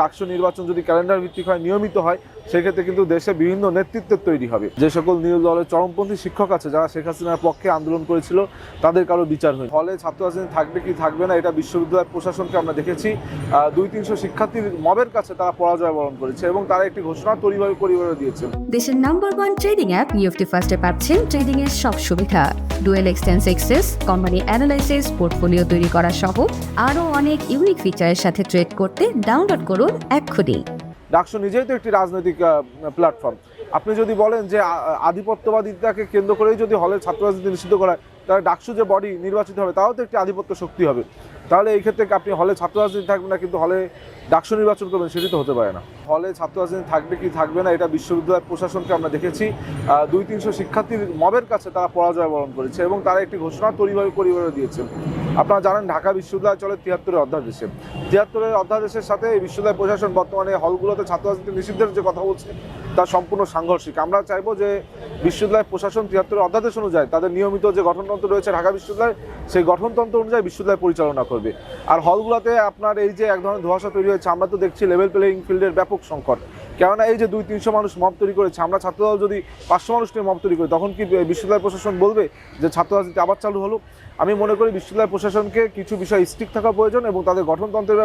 ডাকসু নির্বাচন যদি ক্যালেন্ডার ভিত্তিক হয়, নিয়মিত হয়, সেক্ষেত্রে কিন্তু দেশে বিভিন্ন নেতৃত্বের তৈরি হবে। যে সকল নিয়োগ দলের চরমপন্থী শিক্ষক আছে, যারা শেখ হাসিনার পক্ষে আন্দোলন করেছিল, তাদের কারও বিচার হয় ফলে ছাত্র রাজনীতি থাকবে কি থাকবে না, এটা বিশ্ববিদ্যালয় প্রশাসনকে আমরা দেখেছি। দুই তিনশো শিক্ষার্থীর মবের কাছে তারা পরাজয় বরণ করেছে এবং তারা একটি ঘোষণা পরিবার পরিবারে দিয়েছে। দেশের number one trading app Nifty ফার্স্টে পাচ্ছেন ট্রেডিং এর সব সুবিধা। ডুয়েল এক্সটেন্স এক্সেস কোম্পানি অ্যানালাইসিস পোর্টফোলিও তৈরি করা সহ আরও অনেক ইউনিক ফিচারের সাথে ট্রেড করতে ডাউনলোড করুন এক্ষুনি। ডাকসু নিজেই তো একটি রাজনৈতিক প্ল্যাটফর্ম আপনি যদি বলেন যে আধিপত্যবাদিতাকে কেন্দ্র করেই যদি হলের ছাত্র রাজনীতি নিষিদ্ধ করা হয়, তাহলে ডাকসু যে বডি নির্বাচিত হবে তাও তো একটি আধিপত্য শক্তি হবে। তাহলে এই ক্ষেত্রে আপনি হলে ছাত্র রাজনীতি থাকবে না, কিন্তু হলে ডাকসু নির্বাচন করবেন সেটি তো হতে পারে না। হলে ছাত্র রাজনীতি থাকবে কি থাকবে না, এটা বিশ্ববিদ্যালয় প্রশাসনকে আমরা দেখেছি। দুই তিনশো শিক্ষার্থীর মবের কাছে তারা পরাজয় বরণ করেছে এবং তারা একটি ঘোষণা পরিবার পরিবারে দিয়েছে। আপনারা জানেন, ঢাকা বিশ্ববিদ্যালয় চলে তিয়াত্তরের অধ্যাদেশে। তিয়াত্তরের অধ্যাদেশের সাথে এই বিশ্ববিদ্যালয় প্রশাসন বর্তমানে হলগুলোতে ছাত্র রাজনীতি নিষিদ্ধের যে কথা বলছে, তা সম্পূর্ণ সাংঘর্ষিক। আমরা চাইব যে বিশ্ববিদ্যালয় প্রশাসন তিয়াত্তরের অধ্যাদেশ অনুযায়ী তাদের নিয়মিত যে গঠনতন্ত্র রয়েছে ঢাকা বিশ্ববিদ্যালয়, সেই গঠনতন্ত্র অনুযায়ী বিশ্ববিদ্যালয় পরিচালনা করবে। আর হলগুলোতে আপনার এই যে এক ধরনের ধোঁয়াশা তৈরি হয়েছে, আমরা তো দেখছি লেভেল প্লেয়িং ফিল্ডের ব্যাপক সংকট। কেননা এই যে দুই তিনশো মানুষ মব তৈরি করেছে, আমরা ছাত্রদল যদি পাঁচশো মানুষ নিয়ে মব তৈরি করি, তখন কি বিশ্ববিদ্যালয় প্রশাসন বলবে যে ছাত্র রাজনীতি আবার চালু হলো? আমি মনে করি বিশ্ববিদ্যালয় প্রশাসনকে কিছু বিষয় স্ট্রিক্ট থাকা প্রয়োজন এবং তাদের গঠনতন্ত্রের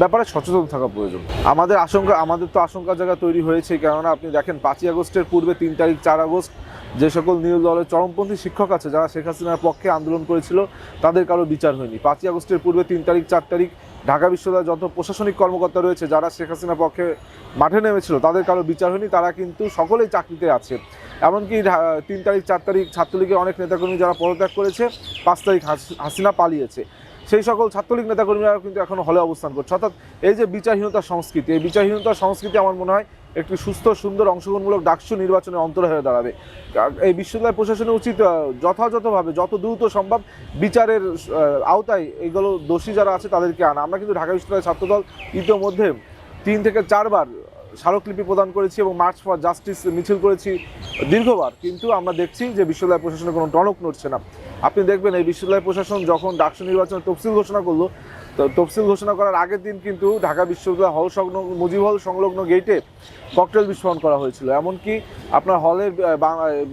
ব্যাপারে সচেতন থাকা প্রয়োজন। আমাদের আশঙ্কা আমাদের তো আশঙ্কার জায়গা তৈরি হয়েছে, কেননা আপনি দেখেন পাঁচই আগস্টের পূর্বে তিন তারিখ চার আগস্ট যে সকল নিয়োগ দলের চরমপন্থী শিক্ষক আছে, যারা শেখ হাসিনার পক্ষে আন্দোলন করেছিল, তাদের কারও বিচার হয়নি। পাঁচই আগস্টের পূর্বে তিন তারিখ, চার তারিখ ঢাকা বিশ্ববিদ্যালয়ের যত প্রশাসনিক কর্মকর্তা রয়েছে, যারা শেখ হাসিনার পক্ষে মাঠে নেমেছিল, তাদের কারও বিচার হয়নি, তারা কিন্তু সকলেই চাকরিতে আছে। এমনকি তিন তারিখ, চার তারিখ ছাত্রলীগের অনেক নেতাকর্মী যারা পদত্যাগ করেছে, পাঁচ তারিখ হাস- হাসিনা পালিয়েছে। সেই সকল ছাত্রলীগ নেতাকর্মীরা কিন্তু এখন হলে অবস্থান করছে। অর্থাৎ এই যে বিচারহীনতার সংস্কৃতি, এই বিচারহীনতার সংস্কৃতি আমার মনে হয় একটি সুস্থ, সুন্দর, অংশগ্রহণমূলক ডাকসু নির্বাচনে অন্তর হয়ে দাঁড়াবে। এই বিশ্ববিদ্যালয় প্রশাসনের উচিত যথাযথভাবে যত দ্রুত সম্ভব বিচারের আওতায় এগুলো দোষী যারা আছে তাদেরকে আনা। আমরা কিন্তু ঢাকা বিশ্ববিদ্যালয় ছাত্রদল ইতিমধ্যে তিন থেকে চারবার স্মারকলিপি প্রদান করেছি এবং মার্চ ফর জাস্টিস মিছিল করেছি দীর্ঘবার। কিন্তু আমরা দেখছি যে বিশ্ববিদ্যালয় প্রশাসনের কোনো টনক নড়ছে না। আপনি দেখবেন এই বিশ্ববিদ্যালয় প্রশাসন যখন ডাকসু নির্বাচনের তফসিল ঘোষণা করল, তো তফসিল ঘোষণা করার আগের দিন কিন্তু ঢাকা বিশ্ববিদ্যালয় হল সংলগ্ন মুজিব হল সংলগ্ন গেটে ককটেল বিস্ফোরণ করা হয়েছিল। এমনকি আপনার হলের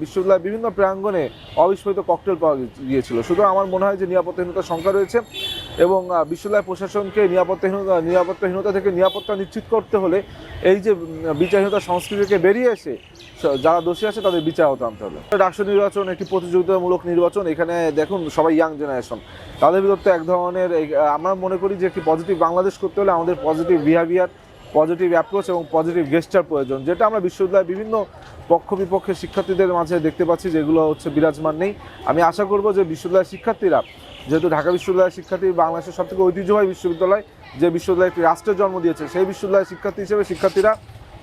বিশ্ববিদ্যালয়ের বিভিন্ন প্রাঙ্গণে অবিস্ফোরিত ককটেল পাওয়া গিয়েছিল। সুতরাং আমার মনে হয় যে নিরাপত্তাহীনতার সংখ্যা রয়েছে। এবং আহ, বিশ্ববিদ্যালয় প্রশাসনকে নিরাপত্তাহীনতা নিরাপত্তাহীনতা থেকে নিরাপত্তা নিশ্চিত করতে হলে এই যে বিচারহীনতা সংস্কৃতি থেকে বেরিয়ে এসে যারা দোষী আছে তাদের বিচার হতে আনতে হবে। রাষ্ট্র নির্বাচন একটি প্রতিযোগিতামূলক নির্বাচন এখানে দেখুন সবাই ইয়াং জেনারেশন তাদের তো এক ধরনের আমরা মনে করি যে একটি পজিটিভ বাংলাদেশ করতে হলে আমাদের পজিটিভ বিহেভিয়ার পজিটিভ অ্যাপ্রোচ এবং পজিটিভ গেস্টার প্রয়োজন যেটা আমরা বিশ্ববিদ্যালয়ের বিভিন্ন পক্ষ বিপক্ষের শিক্ষার্থীদের মাঝে দেখতে পাচ্ছি যেগুলো হচ্ছে বিরাজমান নেই। আমি আশা করব যে বিশ্ববিদ্যালয়ের শিক্ষার্থীরা যেহেতু ঢাকা বিশ্ববিদ্যালয়ের শিক্ষার্থী বাংলাদেশের সবথেকে ঐতিহ্যবাহী বিশ্ববিদ্যালয় যে বিশ্ববিদ্যালয় একটি রাষ্ট্রের জন্ম দিয়েছে, সেই বিশ্ববিদ্যালয়ের শিক্ষার্থী হিসেবে শিক্ষার্থীরা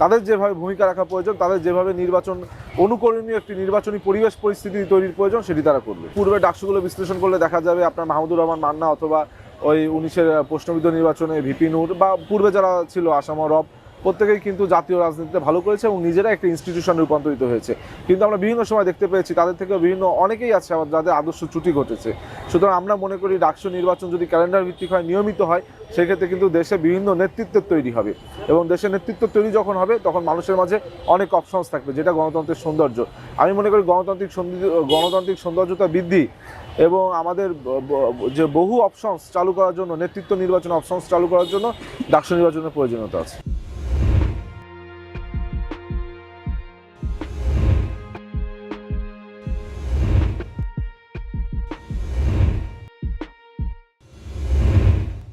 তাদের যেভাবে ভূমিকা রাখা প্রয়োজন, তাদের যেভাবে নির্বাচন অনুকরণীয় একটি নির্বাচনী পরিবেশ পরিস্থিতি তৈরির প্রয়োজন সেটি তারা করবে। পূর্বে ডাকসুগুলো বিশ্লেষণ করলে দেখা যাবে আপনার মাহমুদুর রহমান মান্না অথবা ওই উনিশের প্রশ্নবিদ্ধ নির্বাচনে ভিপি নূর বা পূর্বে যারা ছিল আসাম রব প্রত্যেকেই কিন্তু জাতীয় রাজনীতিতে ভালো করেছে এবং নিজেরা একটা ইনস্টিটিউশন রূপান্তরিত হয়েছে। কিন্তু আমরা বিভিন্ন সময় দেখতে পেয়েছি, তাদের থেকে বিভিন্ন অনেকেই আছে আবার যাদের আদর্শ ত্রুটি ঘটেছে। সুতরাং আমরা মনে করি ডাকসু নির্বাচন যদি ক্যালেন্ডার ভিত্তিক হয়, নিয়মিত হয়, সেক্ষেত্রে কিন্তু দেশে বিভিন্ন নেতৃত্বের তৈরি হবে। এবং দেশের নেতৃত্ব তৈরি যখন হবে, তখন মানুষের মাঝে অনেক অপশনস থাকবে, যেটা গণতন্ত্রের সৌন্দর্য। আমি মনে করি গণতান্ত্রিক গণতান্ত্রিক সৌন্দর্যতা বৃদ্ধি এবং আমাদের যে বহু অপশনস চালু করার জন্য, নেতৃত্ব নির্বাচন অপশনস চালু করার জন্য, ডাকসু নির্বাচনের প্রয়োজনীয়তা আছে।